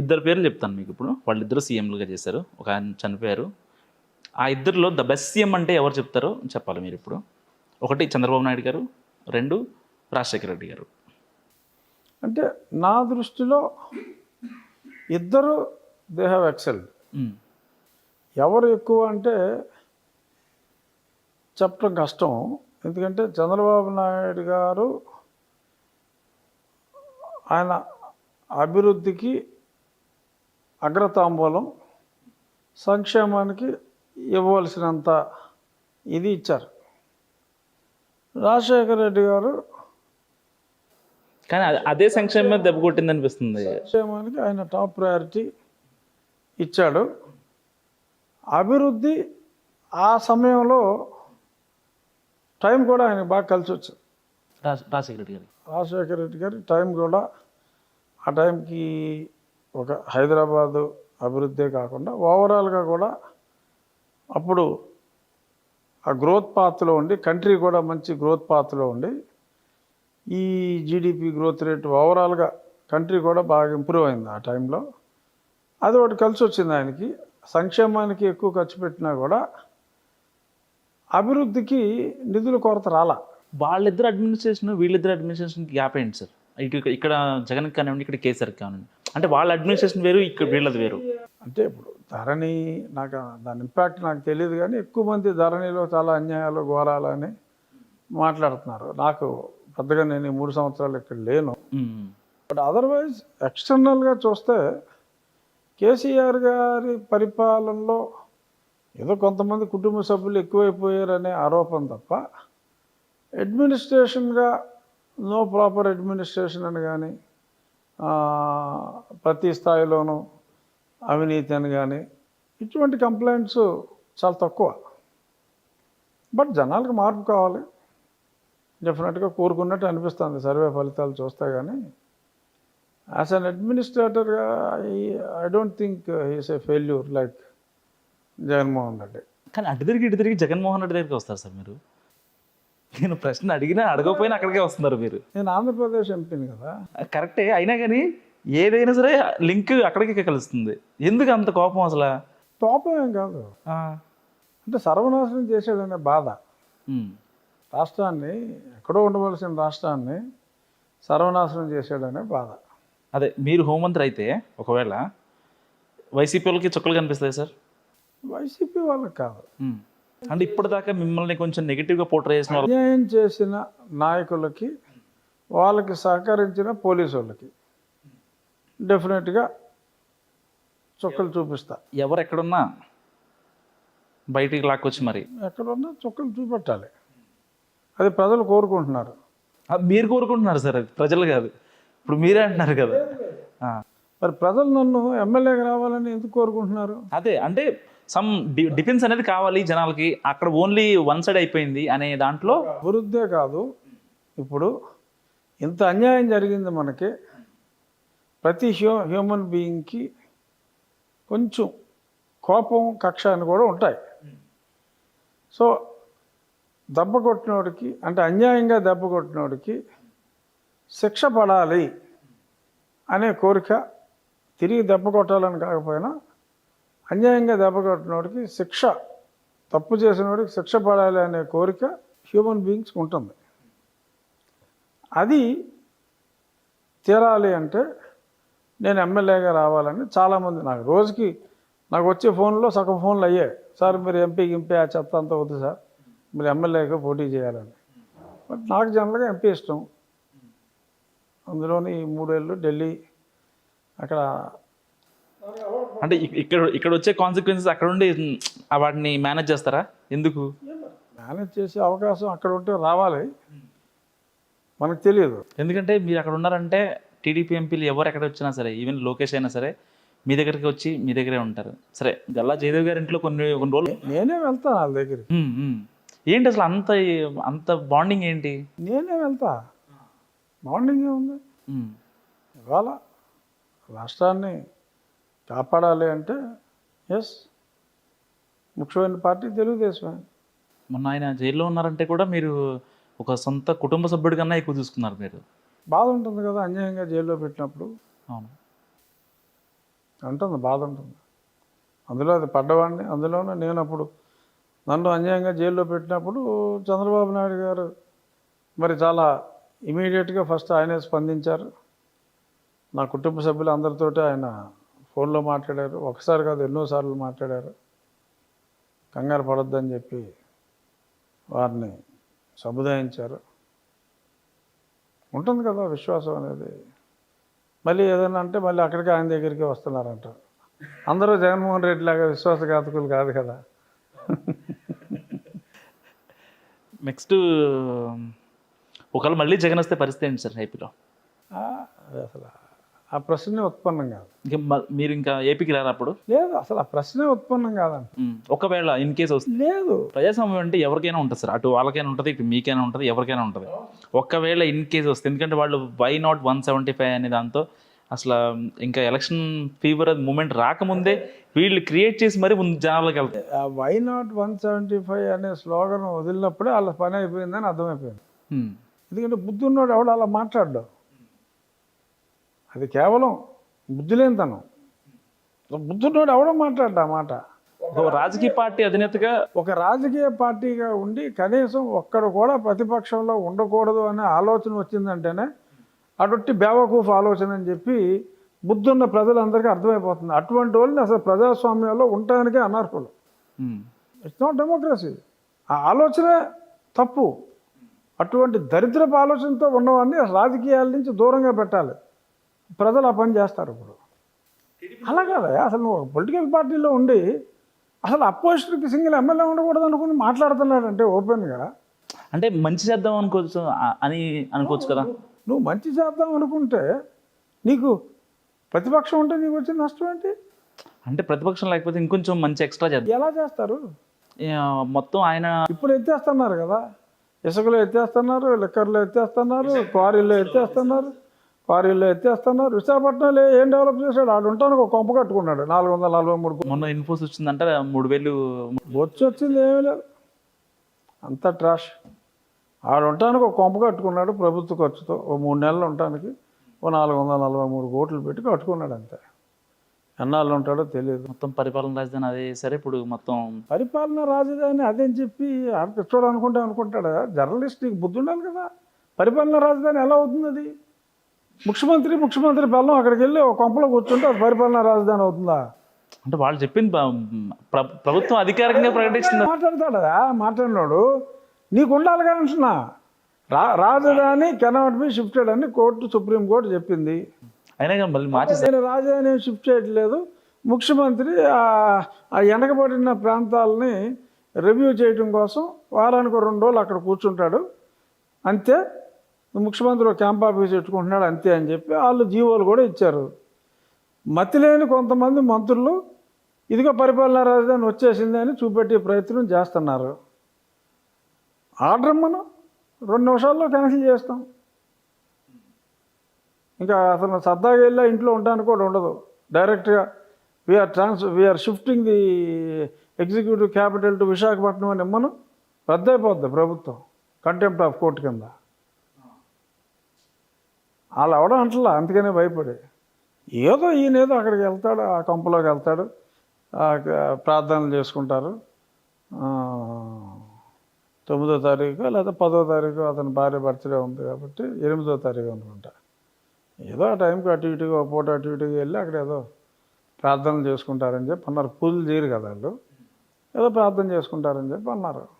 ఇద్దరు పేర్లు చెప్తాను మీకు ఇప్పుడు. వాళ్ళిద్దరు సీఎంలుగా చేశారు. ఒక ఆయన చనిపోయారు. ఆ ఇద్దరిలో ద బెస్ట్ సీఎం అంటే ఎవరు చెప్తారో చెప్పాలి మీరు ఇప్పుడు. ఒకటి చంద్రబాబు నాయుడు గారు రెండు రాజశేఖర రెడ్డి గారు. అంటే నా దృష్టిలో ఇద్దరు దే హ్యావ్ ఎక్సెల్ ఎవరు ఎక్కువ అంటే చెప్పడం కష్టం. ఎందుకంటే చంద్రబాబు నాయుడు గారు ఆయన అభివృద్ధికి అగ్రతాంబూలం సంక్షేమానికి ఇవ్వవలసినంత ఇది ఇచ్చారు. రాజశేఖర రెడ్డి గారు కానీ అదే- సంక్షేమం మీద దెబ్బ కొట్టింది అనిపిస్తుంది సంక్షేమానికి ఆయన టాప్ ప్రయారిటీ ఇచ్చాడు. అభివృద్ధి ఆ సమయంలో టైం కూడా ఆయన బాగా కలిసి వచ్చింది. రాజ రాజశేఖర రెడ్డి గారు రాజశేఖర రెడ్డి గారి టైం కూడా ఆ టైంకి ఒక హైదరాబాదు అభివృద్ధే కాకుండా ఓవరాల్గా కూడా అప్పుడు ఆ గ్రోత్ పాత్లో ఉండి కంట్రీ కూడా మంచి గ్రోత్ పాత్లో ఉండి ఈ జీడిపి గ్రోత్ రేట్ ఓవరాల్గా కంట్రీ కూడా బాగా ఇంప్రూవ్ అయింది ఆ టైంలో. అది ఒకటి కలిసి వచ్చింది ఆయనకి. సంక్షేమానికి ఎక్కువ ఖర్చు పెట్టినా కూడా అభివృద్ధికి నిధుల కొరత రాలా. వాళ్ళిద్దరు అడ్మినిస్ట్రేషన్ వీళ్ళిద్దరు అడ్మినిస్ట్రేషన్ గ్యాప్ ఏంటి సార్? ఇటు ఇక్కడ జగన్ కానివ్వండి ఇక్కడ కేసీఆర్ కానివ్వండి. అంటే వాళ్ళ అడ్మినిస్ట్రేషన్ వేరు ఇక్కడ వీళ్ళది వేరు. అంటే ఇప్పుడు ధరణి నాకు దాని ఇంపాక్ట్ నాకు తెలియదు కానీ ఎక్కువ మంది ధరణిలో చాలా అన్యాయాలు ఘోరాలు అని మాట్లాడుతున్నారు. నాకు పెద్దగా నేను మూడు సంవత్సరాలు ఇక్కడ లేను. బట్ అదర్వైజ్ ఎక్స్టర్నల్గా చూస్తే కేసీఆర్ గారి పరిపాలనలో ఏదో కొంతమంది కుటుంబ సభ్యులు ఎక్కువైపోయారనే ఆరోపణ తప్ప అడ్మినిస్ట్రేషన్గా నో ప్రాపర్ అడ్మినిస్ట్రేషన్ అని కానీ ప్రతి స్థాయిలోనూ అవినీతి అని కానీ ఇటువంటి కంప్లైంట్స్ చాలా తక్కువ. బట్ జనాలకు మార్పు కావాలి. డెఫినెట్గా కోరుకున్నట్టు అనిపిస్తుంది. సర్వే ఫలితాలు చూస్తే కానీ as an అడ్మినిస్ట్రేటర్గా I don't think he's a failure like Jaganmohan Reddy. కానీ అటు తిరిగి ఇటు తిరిగి జగన్మోహన్ రెడ్డి దగ్గరికి వస్తారు సార్ మీరు? నేను ప్రశ్న అడిగినా అడగకపోయినా అక్కడికే వస్తున్నారు మీరు. నేను ఆంధ్రప్రదేశ్ ఎంపీని కదా. కరెక్టే అయినా కానీ ఏదైనా సరే లింక్ అక్కడికే కలుస్తుంది. ఎందుకు అంత కోపం అసలు? పాపం ఏం కాదు. అంటే సర్వనాశనం చేసేదనే బాధ. రాష్ట్రాన్ని ఎక్కడో ఉండవలసిన రాష్ట్రాన్ని సర్వనాశనం చేసాడనే బాధ. అదే మీరు హోంమంత్రి అయితే ఒకవేళ వైసీపీ వాళ్ళకి చుక్కలు కనిపిస్తాయి సార్? వైసీపీ వాళ్ళకి కాదు. అంటే ఇప్పటిదాకా మిమ్మల్ని కొంచెం నెగిటివ్గా పోట్రే చేసిన అన్యాయం చేసిన నాయకులకి వాళ్ళకి సహకరించిన పోలీసు వాళ్ళకి డెఫినెట్గా చుక్కలు చూపిస్తా. ఎవరు ఎక్కడున్నా బయటికి లాక్కొచ్చి మరి. ఎక్కడున్నా చుక్కలు చూపెట్టాలి. అది ప్రజలు కోరుకుంటున్నారు. మీరు కోరుకుంటున్నారు సార్ అది. ప్రజలు కాదు. ఇప్పుడు మీరే అంటున్నారు కదా. మరి ప్రజలు నన్ను ఎమ్మెల్యేగా రావాలని ఎందుకు కోరుకుంటున్నారు? అదే అంటే సమ్ డిఫెన్స్ అనేది కావాలి జనాలకి. అక్కడ ఓన్లీ వన్ సైడ్ అయిపోయింది అనే దాంట్లో అభివృద్ధే కాదు. ఇప్పుడు ఇంత అన్యాయం జరిగింది మనకి. ప్రతి హ్యూ హ్యూమన్ బీయింగ్కి కొంచెం కోపం కక్ష అని కూడా ఉంటాయి. సో దెబ్బ కొట్టినోడికి అంటే అన్యాయంగా దెబ్బ కొట్టినోడికి శిక్ష పడాలి అనే కోరిక తిరిగి దెబ్బ కొట్టాలని కాకపోయినా అన్యాయంగా దెబ్బకొట్టినోడికి శిక్ష తప్పు చేసినోడికి శిక్ష పడాలి అనే కోరిక హ్యూమన్ బీయింగ్స్ ఉంటుంది. అది తీరాలి అంటే నేను ఎమ్మెల్యేగా రావాలని చాలామంది నాకు రోజుకి నాకు వచ్చే ఫోన్లో సగం ఫోన్లు అయ్యాయి సార్ మీరు ఎంపీ ఎంపీ ఆ చెత్త అంతా వద్దు సార్. మీరు ఎమ్మెల్యేగా పోటీ చేయాలని. బట్ నాకు జనరల్గా ఎంపీ ఇష్టం. అందులోని మూడేళ్ళు ఢిల్లీ అక్కడ అంటే ఇక్- ఇక్కడ ఇక్కడ వచ్చే కాన్సిక్వెన్సెస్ అక్కడ ఉండి వాటిని మేనేజ్ చేస్తారా? ఎందుకు? మేనేజ్ చేసే అవకాశం అక్కడ ఉంటే రావాలి. మనకు తెలియదు. ఎందుకంటే మీరు అక్కడ ఉన్నారంటే టీడీపీ ఎంపీలు ఎవరు ఎక్కడ వచ్చినా సరే ఈవెన్ లోకేష్ అయినా సరే మీ దగ్గరికి వచ్చి మీ దగ్గరే ఉంటారు. సరే గల్లా జయదేవ్ గారి ఇంట్లో కొన్ని కొన్ని రోజులు నేనే వెళ్తా వాళ్ళ మ్. ఏంటి అసలు అంత అంత బాండింగ్ ఏంటి? నేనే వెళ్తా. బాండింగ్ ఏముంది ఇవాళ రాష్ట్రాన్ని కాపాడాలి అంటే ఎస్ ముఖ్యమైన పార్టీ తెలుగుదేశమే. మొన్న ఆయన జైల్లో ఉన్నారంటే కూడా మీరు ఒక సొంత కుటుంబ సభ్యుడి కన్నా ఎక్కువ చూసుకున్నారు మీరు. బాధ ఉంటుంది కదా అన్యాయంగా జైల్లో పెట్టినప్పుడు. అవును. ఉంటుంది బాధ ఉంటుంది. అందులో అది పడ్డవాడిని అందులోనూ నేను అప్పుడు నన్ను అన్యాయంగా జైల్లో పెట్టినప్పుడు చంద్రబాబు నాయుడు గారు మరి చాలా ఇమీడియట్గా ఫస్ట్ ఆయనే స్పందించారు. నా కుటుంబ సభ్యులు అందరితోటి ఆయన ఫోన్లో మాట్లాడారు ఒకసారి కాదు ఎన్నోసార్లు మాట్లాడారు. కంగారు పడొద్దని చెప్పి వారిని సముదాయించారు. ఉంటుంది కదా విశ్వాసం అనేది. మళ్ళీ ఏదైనా అంటే మళ్ళీ అక్కడికి ఆయన దగ్గరికి వస్తున్నారంట. అందరూ జగన్మోహన్ రెడ్డి లాగా విశ్వాసఘాతకులు కాదు కదా. నెక్స్ట్ ఒకవేళ మళ్ళీ జగన్ వస్తే పరిస్థితి ఏంటి సార్ అది అసలు ఆ ప్రశ్నే ఉత్పన్నం కాదు. మీరు ఇంకా ఏపీకి రారా అప్పుడు? లేదు అసలు ఆ ప్రశ్నే ఉత్పన్నం ఉమ్, ఒకవేళ ఇన్ కేసు వస్తే. లేదు. ప్రజాస్వామ్యం అంటే ఎవరికైనా ఉంటుంది సార్. అటు వాళ్ళకైనా ఉంటుంది ఇటు మీకైనా ఉంటుంది ఎవరికైనా ఉంటుంది. ఒకవేళ ఇన్ కేసు వస్తే ఎందుకంటే వాళ్ళు why not one seventy five అనే దాంతో అసలు ఇంకా ఎలక్షన్ ఫీవర్ మూమెంట్ రాకముందే వీళ్ళు క్రియేట్ చేసి మరీ ముందు జనాలకు వెళ్తాయి ఆ why not one seventy five అనే స్లోగన్ వదిలినప్పుడే వాళ్ళ పని అయిపోయిందని అర్థమైపోయింది. ఎందుకంటే బుద్ధి ఉన్నవాడు ఎవడు అలా మాట్లాడ్డావు అది కేవలం బుద్ధి లేనితనం బుద్ధి ఉన్నవాడు ఎవడో మాట్లాడ్డా మాట. రాజకీయ పార్టీ అధినేతగా ఒక రాజకీయ పార్టీగా ఉండి కనీసం ఒక్కడు కూడా ప్రతిపక్షంలో ఉండకూడదు అనే ఆలోచన వచ్చిందంటేనే అటువంటి బేవకూఫ్ ఆలోచన అని చెప్పి బుద్ధున్న ప్రజలందరికీ అర్థమైపోతుంది. అటువంటి వాళ్ళని అసలు ప్రజాస్వామ్యంలో ఉండటానికే అనర్హులు. ఇట్స్ నాట్ డెమోక్రసీ ఆ ఆలోచనే తప్పు. అటువంటి దరిద్రపు ఆలోచనతో ఉన్నవాడిని రాజకీయాల నుంచి దూరంగా పెట్టాలి. ప్రజలు ఆ పని చేస్తారు ఇప్పుడు. అలా కాదా? అసలు నువ్వు పొలిటికల్ పార్టీలో ఉండి అసలు అపోజిషన్కి సింగిల్ ఎమ్మెల్యే ఉండకూడదు అనుకుని మాట్లాడుతున్నాడంటే ఓపెన్గా అంటే మంచి చేద్దాం అనుకోవచ్చు అని అనుకోవచ్చు కదా? నువ్వు మంచి చేద్దాం అనుకుంటే నీకు ప్రతిపక్షం ఉంటే నీకు వచ్చిన నష్టం ఏంటి? అంటే ప్రతిపక్షం లేకపోతే ఇంకొంచెం మంచి ఎక్స్ట్రా చేద్దాం. ఎలా చేస్తారు? మొత్తం ఆయన ఇప్పుడు ఎత్తేస్తున్నారు కదా. ఇసుకలో ఎత్తేస్తున్నారు లిక్కర్లో ఎత్తేస్తున్నారు క్వారీల్లో ఎత్తేస్తున్నారు. క్వారీల్లో ఎత్తేస్తున్నారు విశాఖపట్నంలో ఏం డెవలప్ చేశాడు? ఆడు ఉంటానికి ఒక కొంప కట్టుకున్నాడు. నాలుగు వందల నలభై మూడు మొన్న ఇన్ఫోస్ వచ్చిందంటే మూడు వేలు. బొచ్చు వచ్చింది ఏమీ లేదు. అంత ట్రాష్ ఆడు ఉండటానికి ఒక కొంప కట్టుకున్నాడు ప్రభుత్వ ఖర్చుతో. ఓ మూడు నెలలు ఉండటానికి ఓ నాలుగు వందల నలభై మూడు కోట్లు పెట్టి కట్టుకున్నాడు అంతే. ఎన్నాళ్ళు ఉంటాడో తెలియదు మొత్తం పరిపాలన రాజధాని అదే సరే ఇప్పుడు మొత్తం పరిపాలన రాజధాని అదని చెప్పి ఆడ పిచ్చోడు అనుకుంటే అనుకుంటాడా? జర్నలిస్ట్ నీకు బుద్ధి ఉండాలి కదా. పరిపాలన రాజధాని ఎలా అవుతుంది అది? ముఖ్యమంత్రి ముఖ్యమంత్రి బెల్లం అక్కడికి వెళ్ళి ఒక కొంపలో కూర్చుంటే అది పరిపాలన రాజధాని అవుతుందా? అంటే వాళ్ళు చెప్పింది ప్రభుత్వం అధికారికంగా ప్రకటించింది. మాట్లాడతాడా? మాట్లాడినాడు. నీకు ఉండాలి కదా అంటున్నా. రా రాజధాని కెనాట్ బి షిఫ్టెడ్ అని కోర్టు సుప్రీం కోర్టు చెప్పింది. అయినా మళ్ళీ మార్చేసి నేను రాజధాని షిఫ్ట్ చేయట్లేదు. ముఖ్యమంత్రి ఆ- వెనకబడిన ప్రాంతాలని రివ్యూ చేయడం కోసం వారానికి రెండు రోజులు అక్కడ కూర్చుంటాడు. అంతే. ముఖ్యమంత్రి ఒక క్యాంప్ ఆఫీస్ పెట్టుకుంటున్నాడు అంతే అని చెప్పి వాళ్ళు జీవోలు కూడా ఇచ్చారు. మతిలేని కొంతమంది మంత్రులు ఇదిగో పరిపాలనా రాజధాని వచ్చేసింది అని చూపెట్టే ప్రయత్నం చేస్తున్నారు. ఆర్డర్ మనం రెండు నిమిషాల్లో క్యాన్సిల్ చేస్తాం. ఇంకా అతను సరదాగా వెళ్ళా ఇంట్లో ఉండడానికి కూడా ఉండదు. డైరెక్ట్గా we're trans we're shifting the executive capital to Visakhapatnam అని ఇమ్మను రద్దయిపోద్ది ప్రభుత్వం కంటెంప్ట్ ఆఫ్ కోర్టు కింద. వాళ్ళు అవడం అంటలా అందుకనే భయపడి. ఏదో ఈయన ఏదో అక్కడికి వెళ్తాడు ఆ కొంపలోకి వెళ్తాడు ఆ ప్రార్థనలు చేసుకుంటారు. తొమ్మిదో తారీఖు లేదా పదో తారీఖు అతని భార్య బర్త్డే ఉంది కాబట్టి ఎనిమిదో తారీఖు అనుకుంటా. ఏదో ఆ టైంకి అటు ఇటుగా పూట అటు ఇటుగా వెళ్ళి అక్కడ ఏదో ప్రార్థనలు చేసుకుంటారని చెప్పి అన్నారు. పూజలు చేయరు కదా వాళ్ళు. ఏదో ప్రార్థన చేసుకుంటారని చెప్పి అన్నారు.